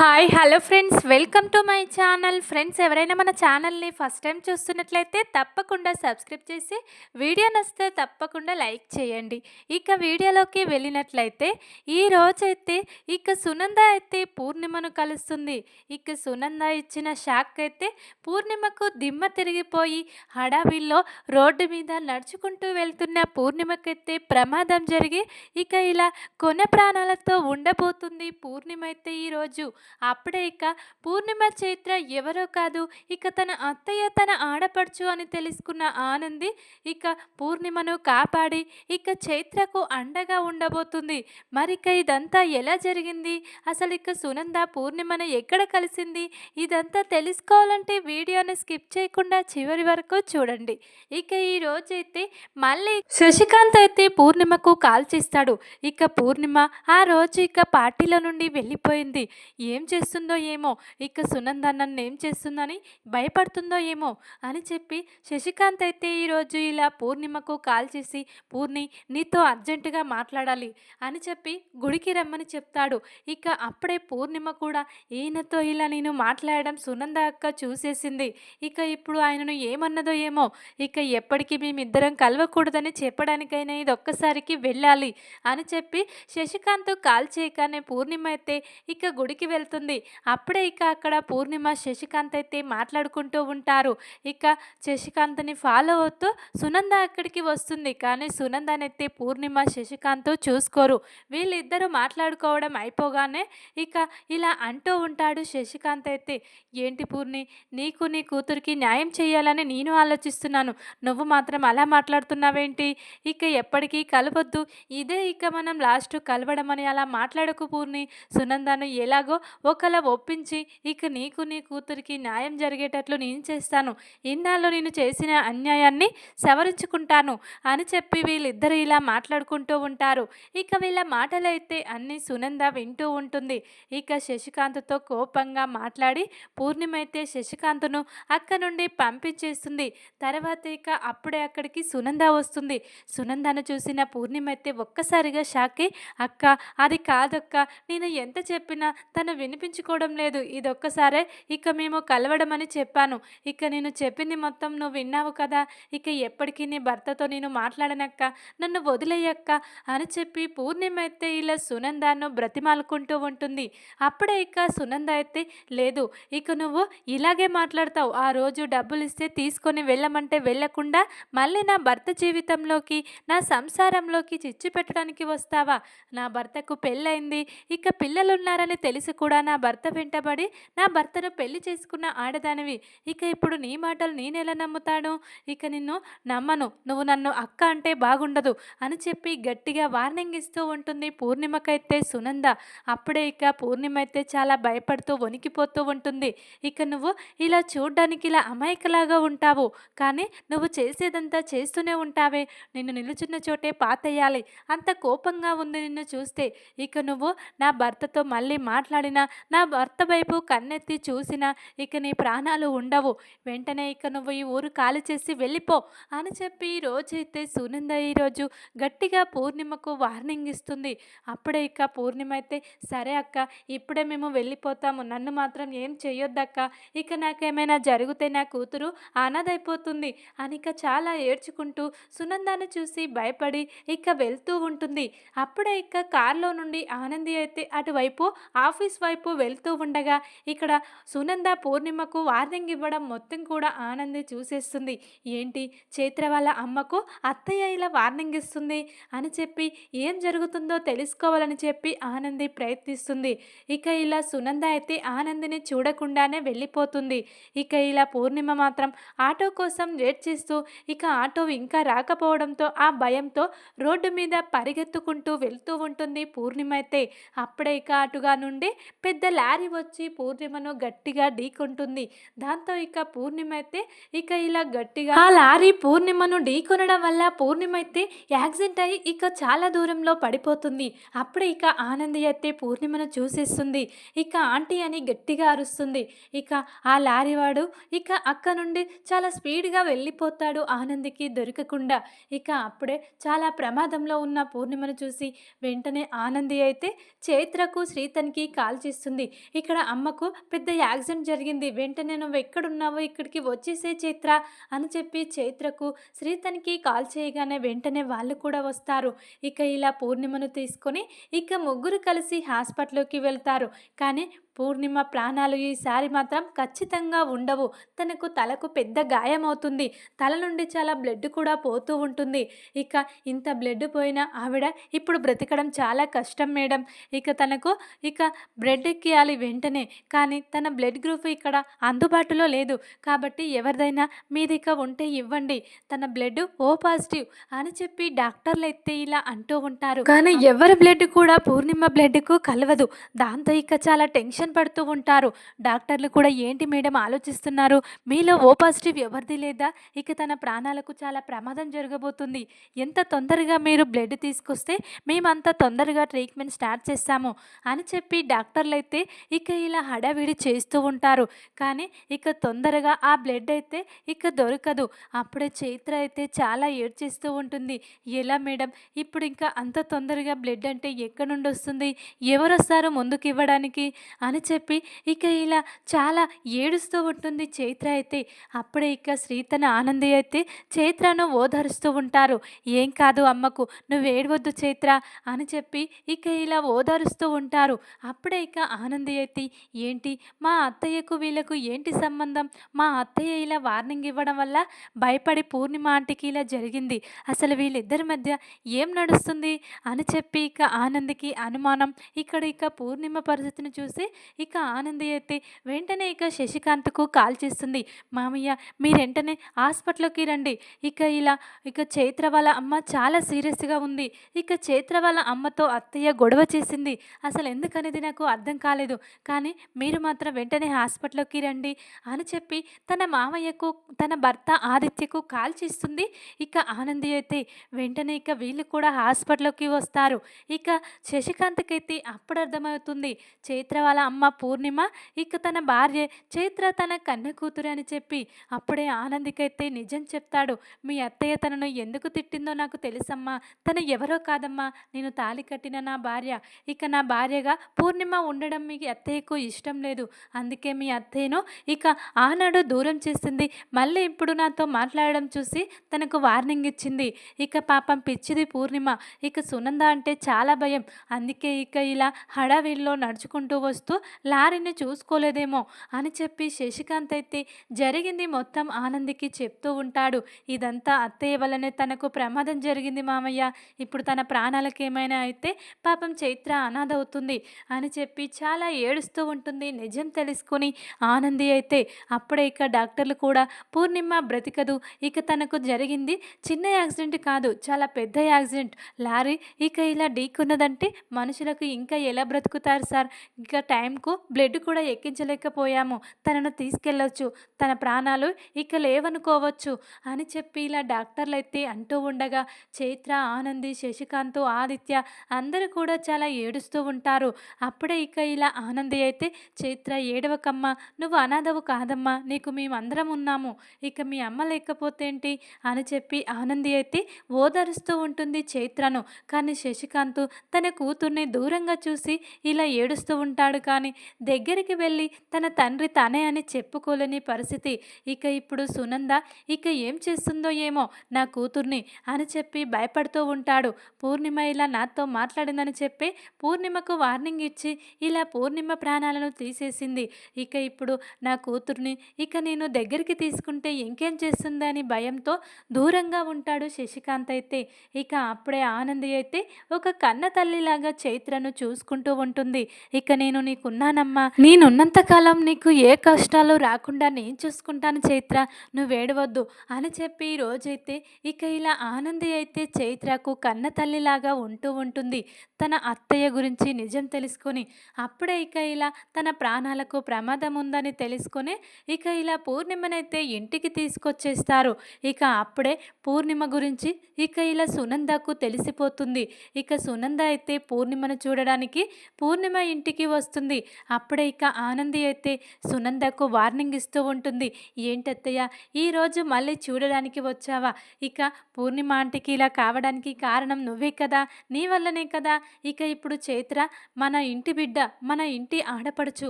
Hi hello friends. Welcome to my channel. Friends ఎవరైనా మన ఛానల్ని ఫస్ట్ టైం చూస్తున్నట్లయితే తప్పకుండా సబ్స్క్రైబ్ చేసి వీడియో నచ్చితే తప్పకుండా లైక్ చేయండి. ఇక వీడియోలోకి వెళ్ళినట్లయితే ఈ రోజైతే ఇక సునంద అయితే పూర్ణిమను కలుస్తుంది. ఇక సునంద ఇచ్చిన షాక్ అయితే పూర్ణిమకు దిమ్మ తిరిగిపోయి హడావిల్లో రోడ్డు మీద నడుచుకుంటూ వెళ్తున్న పూర్ణిమకైతే ప్రమాదం జరిగి ఇక ఇలా కొన ప్రాణాలతో ఉండబోతుంది పూర్ణిమ అయితే ఈరోజు. అప్పుడే ఇక పూర్ణిమ చైత్ర ఎవరో కాదు ఇక తన అత్తయ్య తన ఆడపడుచు అని తెలుసుకున్న ఆనంది ఇక పూర్ణిమను కాపాడి ఇక చైత్రకు అండగా ఉండబోతుంది. మరిక ఇదంతా ఎలా జరిగింది? అసలు ఇక సునంద పూర్ణిమను ఎక్కడ కలిసింది? ఇదంతా తెలుసుకోవాలంటే వీడియోని స్కిప్ చేయకుండా చివరి వరకు చూడండి. ఇక ఈ రోజైతే మళ్ళీ శశికాంత్ అయితే పూర్ణిమకు కాల్ చేస్తాడు. ఇక పూర్ణిమ ఆ రోజు ఇక పార్టీలో నుండి వెళ్ళిపోయింది. ఏ ఏం చేస్తుందో ఏమో ఇక సునంద నన్ను ఏం చేస్తుందని భయపడుతుందో ఏమో అని చెప్పి శశికాంత్ అయితే ఈరోజు ఇలా పూర్ణిమకు కాల్ చేసి పూర్ణి నీతో అర్జెంటుగా మాట్లాడాలి అని చెప్పి గుడికి రమ్మని చెప్తాడు. ఇక అప్పుడే పూర్ణిమ కూడా ఈయనతో ఇలా నేను మాట్లాడడం సునంద అక్క చూసేసింది. ఇక ఇప్పుడు ఆయనను ఏమన్నదో ఏమో ఇక ఎప్పటికీ మేమిద్దరం కలవకూడదని చెప్పడానికైనా ఇది ఒక్కసారికి వెళ్ళాలి అని చెప్పి శశికాంత్ కాల్ చేయగానే పూర్ణిమ అయితే ఇక గుడికి వెళ్తుంది. అప్పుడే ఇక అక్కడ పూర్ణిమ శశికాంత్ అయితే మాట్లాడుకుంటూ ఉంటారు. ఇక శశికాంత్ని ఫాలో అవుతూ సునంద అక్కడికి వస్తుంది. కానీ సునందనైతే పూర్ణిమ శశికాంత్ చూసుకోరు. వీళ్ళిద్దరూ మాట్లాడుకోవడం అయిపోగానే ఇక ఇలా అంటూ ఉంటాడు శశికాంత్ అయితే. ఏంటి పూర్ణి నీకు నీ కూతురికి న్యాయం చేయాలని నేను ఆలోచిస్తున్నాను. నువ్వు మాత్రం అలా మాట్లాడుతున్నావేంటి? ఇక ఎప్పటికీ కలవద్దు. ఇదే ఇక మనం లాస్ట్ కలవడం అని అలా మాట్లాడకు పూర్ణి. సునందను ఎలాగో ఒకలా ఒప్పించి ఇక నీకు నీ కూతురికి న్యాయం జరిగేటట్లు నేను చేస్తాను. ఇన్నాళ్ళు నేను చేసిన అన్యాయాన్ని సవరించుకుంటాను అని చెప్పి వీళ్ళిద్దరూ ఇలా మాట్లాడుకుంటూ ఉంటారు. ఇక వీళ్ళ మాటలైతే అన్ని సునంద వింటూ ఉంటుంది. ఇక శశికాంత్తో కోపంగా మాట్లాడి పూర్ణిమ అయితే శశికాంత్ను అక్క నుండి పంపించేస్తుంది. తర్వాత ఇక అప్పుడే అక్కడికి సునంద వస్తుంది. సునందను చూసిన పూర్ణిమ అయితే ఒక్కసారిగా షాకి అక్క అది కాదక్క నేను ఎంత చెప్పినా తను వినిపించుకోవడం లేదు. ఇదొక్కసారే ఇక మేము కలవడమని చెప్పాను. ఇక నేను చెప్పింది మొత్తం నువ్వు విన్నావు కదా. ఇక ఎప్పటికీ నీ భర్తతో నేను మాట్లాడనక్క. నన్ను వదిలేయక్క అని చెప్పి పూర్ణిమ అయితే ఇలా సునందాను బ్రతిమాలుకుంటూ ఉంటుంది. అప్పుడే ఇక సునంద అయితే లేదు ఇక నువ్వు ఇలాగే మాట్లాడతావు. ఆ రోజు డబ్బులు ఇస్తే తీసుకొని వెళ్ళమంటే వెళ్ళకుండా మళ్ళీ నా భర్త జీవితంలోకి నా సంసారంలోకి చిచ్చు పెట్టడానికి వస్తావా? నా భర్తకు పెళ్ళైంది ఇక పిల్లలు ఉన్నారని తెలిసి కూడా కూడా నా భర్త వెంటబడి నా భర్తను పెళ్ళి చేసుకున్న ఆడదానివి. ఇక ఇప్పుడు నీ మాటలు నేనెలా నమ్ముతాను? ఇక నిన్ను నమ్మను. నువ్వు నన్ను అక్క అంటే బాగుండదు అని చెప్పి గట్టిగా వార్నింగ్ ఇస్తూ ఉంటుంది పూర్ణిమకైతే సునంద. అప్పుడే ఇక పూర్ణిమ అయితే చాలా భయపడుతూ వణికిపోతూ ఉంటుంది. ఇక నువ్వు ఇలా చూడ్డానికి ఇలా అమాయకలాగా ఉంటావు. కానీ నువ్వు చేసేదంతా చేస్తూనే ఉంటావే. నిన్ను నిలుచున్న చోటే పాతేయాలి. అంత కోపంగా ఉంది నిన్ను చూస్తే. ఇక నువ్వు నా భర్తతో మళ్ళీ మాట్లాడిన నా భర్త వైపు కన్నెత్తి చూసినా ఇక నీ ప్రాణాలు ఉండవు. వెంటనే ఇక నువ్వు ఈ ఊరు ఖాళీ చేసి వెళ్ళిపో అని చెప్పి రోజైతే సునంద ఈరోజు గట్టిగా పూర్ణిమకు వార్నింగ్ ఇస్తుంది. అప్పుడే ఇక పూర్ణిమ అయితే సరే అక్క ఇప్పుడే మేము వెళ్ళిపోతాము. నన్ను మాత్రం ఏం చెయ్యొద్దక్క. ఇక నాకేమైనా జరిగితే నా కూతురు అనాథైపోతుంది అని ఇక చాలా ఏడ్చుకుంటూ సునందాను చూసి భయపడి ఇక వెళ్తూ ఉంటుంది. అప్పుడే ఇక కారులో నుండి ఆనంది అయితే అటువైపు ఆఫీస్ వైపు వెళ్తూ ఉండగా ఇక్కడ సునంద పూర్ణిమకు వార్నింగ్ ఇవ్వడం మొత్తం కూడా ఆనంది చూసేస్తుంది. ఏంటి? చైత్ర వాళ్ళ అమ్మకు అత్తయ్య ఇలా వార్నింగ్ ఇస్తుంది అని చెప్పి ఏం జరుగుతుందో తెలుసుకోవాలని చెప్పి ఆనంది ప్రయత్నిస్తుంది. ఇక ఇలా సునంద అయితే ఆనందిని చూడకుండానే వెళ్ళిపోతుంది. ఇక ఇలా పూర్ణిమ మాత్రం ఆటో కోసం వెయిట్ చేస్తూ ఇక ఆటో ఇంకా రాకపోవడంతో ఆ భయంతో రోడ్డు మీద పరిగెత్తుకుంటూ వెళ్తూ ఉంటుంది పూర్ణిమ అయితే. అప్పుడే ఇక అటుగా నుండి పెద్ద లారీ వచ్చి పూర్ణిమను గట్టిగా ఢీకొంటుంది. దాంతో ఇక పూర్ణిమ అయితే ఇక ఇలా గట్టిగా ఆ లారీ పూర్ణిమను ఢీకొనడం వల్ల పూర్ణిమ అయితే యాక్సిడెంట్ అయ్యి ఇక చాలా దూరంలో పడిపోతుంది. అప్పుడే ఇక ఆనంది అయితే పూర్ణిమను చూసేస్తుంది. ఇక ఆంటీ అని గట్టిగా అరుస్తుంది. ఇక ఆ లారీ వాడు ఇక అక్క నుండి చాలా స్పీడ్గా వెళ్ళిపోతాడు ఆనందికి దొరకకుండా. ఇక అప్పుడే చాలా ప్రమాదంలో ఉన్న పూర్ణిమను చూసి వెంటనే ఆనంది అయితే చైత్రకు శ్రీతన్కి కాల్ ఆలోచిస్తుంది. ఇక్కడ అమ్మకు పెద్ద యాక్సిడెంట్ జరిగింది. వెంటనే నువ్వు ఎక్కడున్నావో ఇక్కడికి వచ్చేసే చైత్ర అని చెప్పి చైత్రకు శ్రీతనికి కాల్ చేయగానే వెంటనే వాళ్ళు కూడా వస్తారు. ఇక ఇలా పూర్ణిమను తీసుకొని ఇక ముగ్గురు కలిసి హాస్పిటల్కి వెళ్తారు. కానీ పూర్ణిమ ప్రాణాలు ఈసారి మాత్రం ఖచ్చితంగా ఉండవు. తనకు తలకు పెద్ద గాయం అవుతుంది తల నుండి చాలా బ్లడ్ కూడా పోతూ ఉంటుంది. ఇక ఇంత బ్లడ్ పోయిన ఆవిడ ఇప్పుడు బ్రతకడం చాలా కష్టం మేడం. ఇక తనకు ఇక బ్లడ్ ఎక్కియాలి వెంటనే. కానీ తన బ్లడ్ గ్రూప్ ఇక్కడ అందుబాటులో లేదు. కాబట్టి ఎవరిదైనా మీది ఇక ఉంటే ఇవ్వండి. తన బ్లడ్ ఓ పాజిటివ్ అని చెప్పి డాక్టర్లు అయితే ఇలా అంటూ ఉంటారు. కానీ ఎవరి బ్లడ్ కూడా పూర్ణిమ బ్లడ్కు కలవదు. దాంతో ఇక చాలా టెన్షన్ పడుతూ ఉంటారు. డాక్టర్లు కూడా ఏంటి మేడం ఆలోచిస్తున్నారు? మీలో ఓ పాజిటివ్ ఎవరిది లేదా? ఇక తన ప్రాణాలకు చాలా ప్రమాదం జరగబోతుంది. ఎంత తొందరగా మీరు బ్లడ్ తీసుకొస్తే మేమంత తొందరగా ట్రీట్మెంట్ స్టార్ట్ చేస్తాము అని చెప్పి డాక్టర్లు అయితే ఇక ఇలా హడావిడి చేస్తూ ఉంటారు. కానీ ఇక తొందరగా ఆ బ్లడ్ అయితే ఇక దొరకదు. అప్పుడే చైత్ర అయితే చాలా ఏడ్చేస్తూ ఉంటుంది. ఎలా మేడం? ఇప్పుడు ఇంకా అంత తొందరగా బ్లడ్ అంటే ఎక్కడి నుండి వస్తుంది? ఎవరు వస్తారు ముందుకు ఇవ్వడానికి? అని అని చెప్పి ఇక ఇలా చాలా ఏడుస్తూ ఉంటుంది చైత్ర అయితే. అప్పుడే ఇక శ్రీతన ఆనంది అయితే చైత్రను ఓదారుస్తూ ఉంటారు. ఏం కాదు అమ్మకు నువ్వు ఏడవద్దు చైత్ర అని చెప్పి ఇక ఇలా ఓదారుస్తూ ఉంటారు. అప్పుడే ఇక ఆనంది అయితే ఏంటి మా అత్తయ్యకు వీళ్ళకు ఏంటి సంబంధం? మా అత్తయ్య ఇలా వార్నింగ్ ఇవ్వడం వల్ల భయపడి పూర్ణిమ ఆంటీకి ఇలా జరిగింది. అసలు వీళ్ళిద్దరి మధ్య ఏం నడుస్తుంది? అని చెప్పి ఇక ఆనందికి అనుమానం. ఇక్కడ ఇక పూర్ణిమ పరిస్థితిని చూసి ఇక ఆనంది అయితే వెంటనే ఇక శశికాంత్కు కాల్ చేస్తుంది. మామయ్య మీరు వెంటనే హాస్పిటల్కి రండి. ఇక ఇలా ఇక చైత్ర వాళ్ళ అమ్మ చాలా సీరియస్గా ఉంది. ఇక చైత్ర వాళ్ళ అమ్మతో అత్తయ్య గొడవ చేసింది. అసలు ఎందుకనేది నాకు అర్థం కాలేదు. కానీ మీరు మాత్రం వెంటనే హాస్పిటల్కి రండి అని చెప్పి తన మామయ్యకు తన భర్త ఆదిత్యకు కాల్ చేస్తుంది. ఇక ఆనంది అయితే వెంటనే ఇక వీళ్ళు కూడా హాస్పిటల్కి వస్తారు. ఇక శశికాంత్కి అయితే అప్పుడు అర్థమవుతుంది చైత్ర వాళ్ళ అమ్మ పూర్ణిమ ఇక తన భార్య చైత్ర తన కన్న కూతురు అని చెప్పి అప్పుడే ఆనందికైతే నిజం చెప్తాడు. మీ అత్తయ్య తనను ఎందుకు తిట్టిందో నాకు తెలుసమ్మా. తను ఎవరో కాదమ్మా. నేను తాలి కట్టిన నా భార్య. ఇక నా భార్యగా పూర్ణిమ ఉండడం మీ అత్తయ్యకు ఇష్టం లేదు. అందుకే మీ అత్తయ్యను ఇక ఆనాడు దూరం చేసింది. మళ్ళీ ఇప్పుడు నాతో మాట్లాడడం చూసి తనకు వార్నింగ్ ఇచ్చింది. ఇక పాపం పిచ్చిది పూర్ణిమ. ఇక సునంద అంటే చాలా భయం. అందుకే ఇక ఇలా హడావిడిలో నడుచుకుంటూ వస్తూ లారీని చూసుకోలేదేమో అని చెప్పి శశికాంత్ అయితే జరిగింది మొత్తం ఆనందికి చెప్తూ ఉంటాడు. ఇదంతా అత్తయ్య వల్లనే తనకు ప్రమాదం జరిగింది మామయ్య. ఇప్పుడు తన ప్రాణాలకు ఏమైనా అయితే పాపం చైత్ర అనాథ అవుతుంది అని చెప్పి చాలా ఏడుస్తూ ఉంటుంది. నిజం తెలుసుకొని ఆనంది అయితే అప్పుడే ఇక డాక్టర్లు కూడా పూర్ణిమ బ్రతికదు. ఇక తనకు జరిగింది చిన్న యాక్సిడెంట్ కాదు చాలా పెద్ద యాక్సిడెంట్. లారీ ఇక ఇలా ఢీకున్నదంటే మనుషులకు ఇంకా ఎలా బ్రతుకుతారు సార్? ఇంకా టైం టైంకు బ్లడ్ కూడా ఎక్కించలేకపోయాము. తనను తీసుకెళ్ళొచ్చు. తన ప్రాణాలు ఇక లేవనుకోవచ్చు అని చెప్పి ఇలా డాక్టర్లు అయితే అంటూ ఉండగా చైత్ర ఆనంది శశికాంత్ ఆదిత్య అందరూ కూడా చాలా ఏడుస్తూ ఉంటారు. అప్పుడే ఇక ఇలా ఆనంది అయితే చైత్ర ఏడవకమ్మ నువ్వు అనాథవు కాదమ్మా. నీకు మేమందరం ఉన్నాము. ఇక మీ అమ్మ లేకపోతే ఏంటి? అని చెప్పి ఆనంది అయితే ఓదరుస్తూ ఉంటుంది చైత్రను. కానీ శశికాంత్ తన కూతుర్ని దూరంగా చూసి ఇలా ఏడుస్తూ ఉంటాడు కానీ దగ్గరికి వెళ్ళి తన తండ్రి తనే అని చెప్పుకోలేని పరిస్థితి. ఇక ఇప్పుడు సునంద ఇక ఏం చేస్తుందో ఏమో నా కూతుర్ని అని చెప్పి భయపడుతూ ఉంటాడు. పూర్ణిమ ఇలా నాతో మాట్లాడిందని చెప్పి పూర్ణిమకు వార్నింగ్ ఇచ్చి ఇలా పూర్ణిమ ప్రాణాలను తీసేసింది. ఇక ఇప్పుడు నా కూతుర్ని ఇక నేను దగ్గరికి తీసుకుంటే ఇంకేం చేస్తుందని భయంతో దూరంగా ఉంటాడు శశికాంత్ అయితే. ఇక అప్పుడే ఆనంది అయితే ఒక కన్న తల్లిలాగా చైత్రను చూసుకుంటూ ఉంటుంది. ఇక నేను నీకున్నానమ్మా నేనున్నంత కాలం నీకు ఏ కష్టాలు రాకుండా నేను చూసుకుంటాను చైత్ర. నువ్వు ఏడవద్దు అని చెప్పి రోజైతే ఇక ఇలా ఆనంది అయితే చైత్రకు కన్న తల్లిలాగా ఉంటూ ఉంటుంది. తన అత్తయ్య గురించి నిజం తెలుసుకొని అప్పుడే ఇక ఇలా తన ప్రాణాలకు ప్రమాదం ఉందని తెలుసుకొని ఇక ఇలా పూర్ణిమనైతే ఇంటికి తీసుకొచ్చేస్తారు. ఇక అప్పుడే పూర్ణిమ గురించి ఇక ఇలా సునందకు తెలిసిపోతుంది. ఇక సునంద అయితే పూర్ణిమను చూడడానికి పూర్ణిమ ఇంటికి వస్తుంది. ఉంటుంది అప్పుడే ఇక ఆనంది అయితే సునందకు వార్నింగ్ ఇస్తూ ఉంటుంది. ఏంటత్తయ్య ఈరోజు మళ్ళీ చూడడానికి వచ్చావా? ఇక పూర్ణిమ ఆంటికి ఇలా కావడానికి కారణం నువ్వే కదా? నీ వల్లనే కదా? ఇక ఇప్పుడు చైత్ర మన ఇంటి బిడ్డ మన ఇంటి ఆడపడుచు.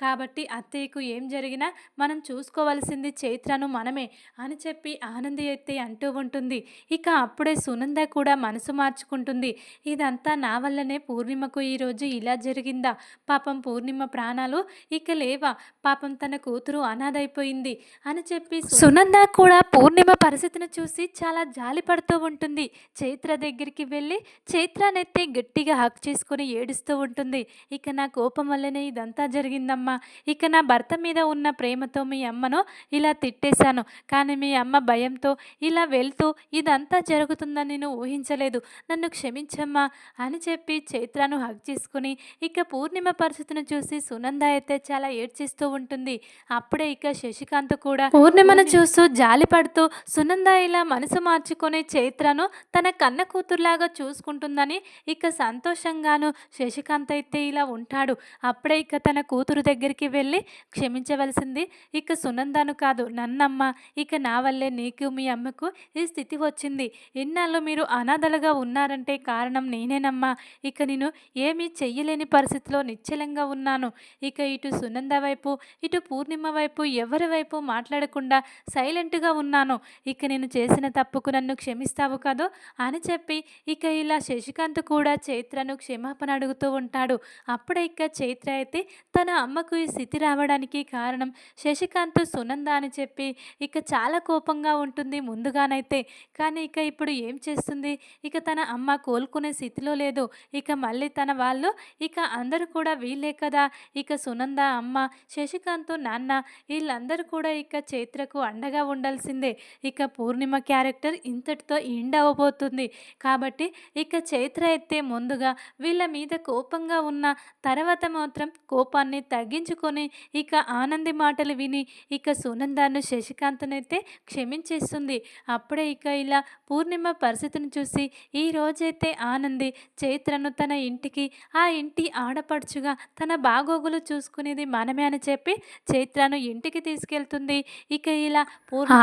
కాబట్టి అత్తయ్యకు ఏం జరిగినా మనం చూసుకోవాల్సింది చైత్రను మనమే అని చెప్పి ఆనంది అయితే అంటూ ఉంటుంది. ఇక అప్పుడే సునంద కూడా మనసు మార్చుకుంటుంది. ఇదంతా నా వల్లనే పూర్ణిమకు ఈరోజు ఇలా జరిగిందా? పాపం పూర్ణి పూర్ణిమ ప్రాణాలు ఇక లేవా? పాపం తన కూతురు అనాథైపోయింది అని చెప్పి సునంద కూడా పూర్ణిమ పరిస్థితిని చూసి చాలా జాలి పడుతూ ఉంటుంది. చైత్ర దగ్గరికి వెళ్ళి చైత్రానెత్తి గట్టిగా హక్ చేసుకొని ఏడుస్తూ ఉంటుంది. ఇక నా కోపం వల్లనే ఇదంతా జరిగిందమ్మా. ఇక నా భర్త మీద ఉన్న ప్రేమతో మీ అమ్మను ఇలా తిట్టేశాను. కానీ మీ అమ్మ భయంతో ఇలా వెళ్తూ ఇదంతా జరుగుతుందని నేను ఊహించలేదు. నన్ను క్షమించమ్మా అని చెప్పి చైత్రను హక్ చేసుకుని ఇక పూర్ణిమ పరిస్థితిని చూసి సునంద అయితే చాలా ఏడ్చిస్తూ ఉంటుంది. అప్పుడే ఇక శశికాంత్ కూడా పూర్ణిమను చూస్తూ జాలి పడుతూ సునంద ఇలా మనసు మార్చుకొని చైత్రను తన కన్న కూతురులాగా చూసుకుంటుందని ఇక సంతోషంగాను శశికాంత్ అయితే ఇలా ఉంటాడు. అప్పుడే ఇక తన కూతురు దగ్గరికి వెళ్ళి క్షమించవలసింది. ఇక సునందను కాదు నన్నమ్మ ఇక నా వల్లే నీకు మీ అమ్మకు ఈ స్థితి వచ్చింది. ఇన్నాళ్ళు మీరు అనాథలుగా ఉన్నారంటే కారణం నేనేనమ్మా. ఇక నేను ఏమీ చెయ్యలేని పరిస్థితిలో నిశ్చలంగా ఉన్నాను. ఇక ఇటు సునంద వైపు ఇటు పూర్ణిమ వైపు ఎవరి వైపు మాట్లాడకుండా సైలెంట్గా ఉన్నాను. ఇక నేను చేసిన తప్పుకు నన్ను క్షమిస్తావు కదో? అని చెప్పి ఇక ఇలా శశికాంత్ కూడా చైత్రను క్షమాపణ అడుగుతూ ఉంటాడు. అప్పుడే ఇక చైత్ర అయితే తన అమ్మకు ఈ స్థితి రావడానికి కారణం శశికాంత్ సునంద అని చెప్పి ఇక చాలా కోపంగా ఉంటుంది ముందుగానైతే. కానీ ఇక ఇప్పుడు ఏం చేస్తుంది? ఇక తన అమ్మ కోలుకునే స్థితిలో లేదు. ఇక మళ్ళీ తన వాళ్ళు ఇక అందరూ కూడా వీళ్ళే కదా! ఇక సునంద అమ్మ శశికాంత్ నాన్న వీళ్ళందరూ కూడా ఇక చైత్రకు అండగా ఉండాల్సిందే. ఇక పూర్ణిమ క్యారెక్టర్ ఇంతటితో ఎండ్ అవ్వబోతుంది కాబట్టి ఇక చైత్ర అయితే ముందుగా వీళ్ళ మీద కోపంగా ఉన్న తర్వాత మాత్రం కోపాన్ని తగ్గించుకొని ఇక ఆనంది మాటలు విని ఇక సునందాను శశికాంత్నైతే క్షమించేస్తుంది. అప్పుడే ఇక ఇలా పూర్ణిమ పరిస్థితిని చూసి ఈ రోజైతే ఆనంది చైత్రను తన ఇంటికి ఆ ఇంటి ఆడపడుచుగా తన బాగోగులు చూసుకునేది మనమే అని చెప్పి చైత్రను ఇంటికి తీసుకెళ్తుంది. ఇక ఇలా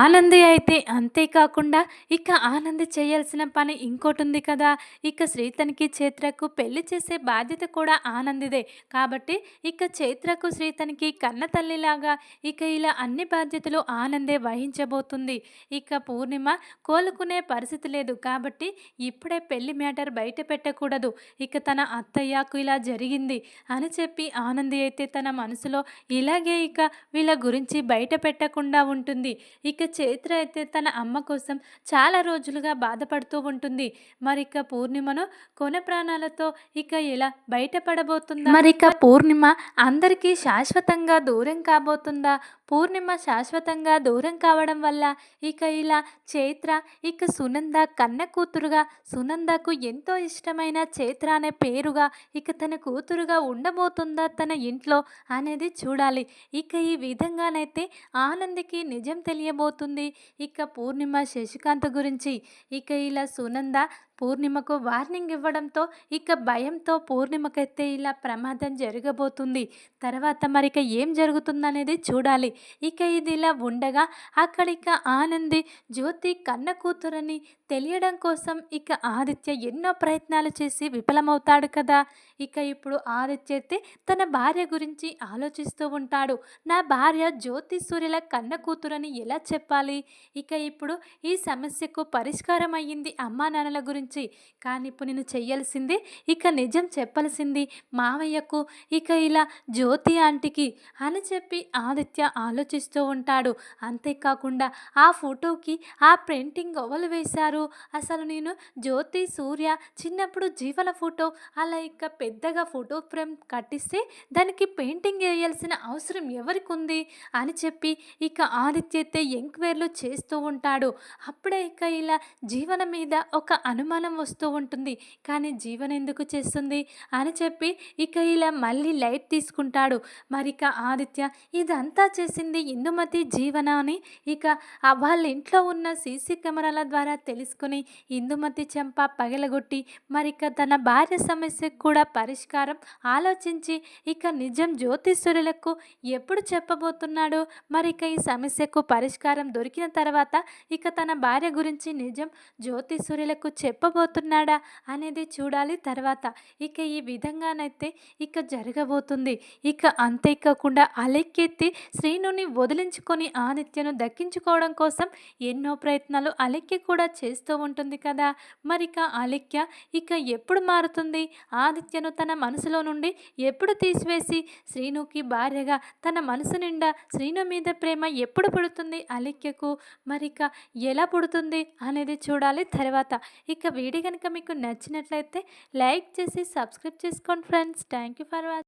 ఆనంది అయితే అంతేకాకుండా ఇక ఆనంది చేయాల్సిన పని ఇంకోటి ఉంది కదా. ఇక శ్రీతనికి చైత్రకు పెళ్ళి చేసే బాధ్యత కూడా ఆనందిదే. కాబట్టి ఇక చైత్రకు శ్రీతనికి కన్న తల్లిలాగా ఇక ఇలా అన్ని బాధ్యతలు ఆనందే వహించబోతుంది. ఇక పూర్ణిమ కోలుకునే పరిస్థితి లేదు. కాబట్టి ఇప్పుడే పెళ్ళి మ్యాటర్ బయట పెట్టకూడదు. ఇక తన అత్తయ్యకు ఇలా జరిగింది అని చెప్పి ఆనంది అయితే తన మనసులో ఇలాగే ఇక వీళ్ళ గురించి బయట పెట్టకుండా ఉంటుంది. ఇక చైత్ర అయితే తన అమ్మ కోసం చాలా రోజులుగా బాధపడుతూ ఉంటుంది. మరి ఇక పూర్ణిమను కొన ప్రాణాలతో ఇక ఎలా బయటపడబోతుందా? మరి ఇక పూర్ణిమ అందరికీ శాశ్వతంగా దూరం కాబోతుందా? పూర్ణిమ శాశ్వతంగా దూరం కావడం వల్ల ఇక ఇలా చైత్ర ఇక సునంద కన్న కూతురుగా సునందకు ఎంతో ఇష్టమైన చైత్ర అనే పేరుగా ఇక తన కూతురుగా ఉండబోతుందా తన ఇంట్లో అనేది చూడాలి. ఇక ఈ విధంగానైతే ఆనందికి నిజం తెలియబోతుంది. ఇక పూర్ణిమ శశికాంత్ గురించి ఇక ఇలా సునంద పూర్ణిమకు వార్నింగ్ ఇవ్వడంతో ఇక భయంతో పూర్ణిమకైతే ఇలా ప్రమాదం జరగబోతుంది. తర్వాత మరిక ఏం జరుగుతుందనేది చూడాలి. ఇక ఇది ఇలా ఉండగా అక్కడ ఇక ఆనంది జ్యోతి కన్న కూతురని తెలియడం కోసం ఇక ఆదిత్య ఎన్నో ప్రయత్నాలు చేసి విఫలమవుతాడు కదా. ఇక ఇప్పుడు ఆదిత్య అయితే తన భార్య గురించి ఆలోచిస్తూ ఉంటాడు. నా భార్య జ్యోతి సూర్యుల కన్న కూతురని ఎలా చెప్పాలి? ఇక ఇప్పుడు ఈ సమస్యకు పరిష్కారం అయ్యింది అమ్మా నాన్నల గురించి. కానీ ఇప్పుడు నేను చెయ్యాల్సింది ఇక నిజం చెప్పాల్సింది మావయ్యకు. ఇక ఇలా జ్యోతి ఆంటీకి అని చెప్పి ఆదిత్య ఆలోచిస్తూ ఉంటాడు. అంతేకాకుండా ఆ ఫోటోకి ఆ ప్రింటింగ్ ఎవరు వేశారు. అసలు నేను జ్యోతి సూర్య చిన్నప్పుడు జీవన ఫోటో అలా ఇక పెద్దగా ఫోటో ఫ్రేమ్ కట్టిస్తే దానికి పెయింటింగ్ వేయాల్సిన అవసరం ఎవరికి ఉంది అని చెప్పి ఇక ఆదిత్య అయితే చేస్తూ ఉంటాడు. అప్పుడే ఇక ఇలా జీవన మీద ఒక అనుమానం వస్తూ ఉంటుంది. కానీ జీవన ఎందుకు చేస్తుంది? అని చెప్పి ఇక ఇలా మళ్ళీ లైట్ తీసుకుంటాడు. మరి ఇక ఆదిత్య ఇదంతా చేసింది ఇందుమతి జీవన అని ఇక వాళ్ళ ఇంట్లో ఉన్న సీసీ కెమెరాల ద్వారా తెలుసుకుని ఇందుమతి చెంప పగలగొట్టి మరిక తన భార్య సమస్యకు కూడా పరిష్కారం ఆలోచించి ఇక నిజం జ్యోతిష్యులకు ఎప్పుడు చెప్పబోతున్నాడు మరిక ఈ సమస్యకు పరిష్కారం దొరికిన తర్వాత ఇక తన భార్య గురించి నిజం జ్యోతిష్యులకు చెప్పబోతున్నాడా అనేది చూడాలి తర్వాత. ఇక ఈ విధంగానైతే ఇక జరగబోతుంది. ఇక అంతేకాకుండా అలెక్కెత్తి శ్రీనుని వదిలించుకొని ఆదిత్యను దక్కించుకోవడం కోసం ఎన్నో ప్రయత్నాలు అలెక్కి కూడా చేస్తూ ఉంటుంది కదా! మరిక అలెక్య ఇక ఎప్పుడు మారుతుంది? ఆదిత్యను తన మనసులో నుండి ఎప్పుడు తీసివేసి? శ్రీనుకి భార్యగా తన మనసు నిండా శ్రీను మీద ప్రేమ ఎప్పుడు పుడుతుంది అలెక్యకు మరిక ఎలా పుడుతుంది అనేది చూడాలి తర్వాత. ఇక వీడియో కనుక మీకు నచ్చినట్లయితే లైక్ చేసి సబ్స్క్రైబ్ చేసుకోండి friends. Thank you for watching